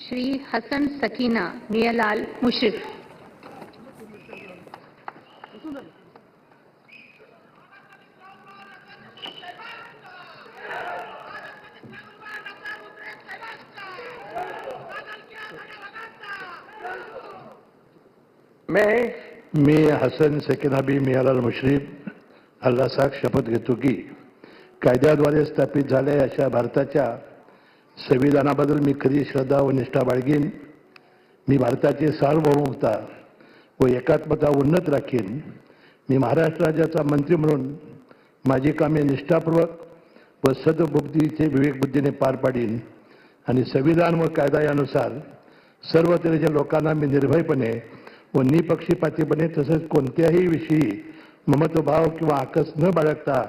श्री हसन सकीना मियालाल मुशरिफ। मैं मी हसन सेकिनाबी मियालाल मुश्रीफ अल्लासाक शपथ घेतो की कायद्याद्वारे स्थापित अशा भारताच्या संविधानाबद्दल मी खरी श्रद्धा व निष्ठा बाळगीन. मी भारताची सार्वभौमता व एकात्मता उन्नत राखीन. मी महाराष्ट्र राज्याचा मंत्री म्हणून माझी कामे निष्ठापूर्वक व सद्बुद्धीचे विवेकबुद्धीने पार पाडीन आणि संविधान व कायदा यानुसार सर्व तऱ्हेच्या लोकांना मी निर्भयपणे व निपक्षीपातीपणे तसेच कोणत्याही विषयी ममत्वभाव किंवा आकस न बाळगता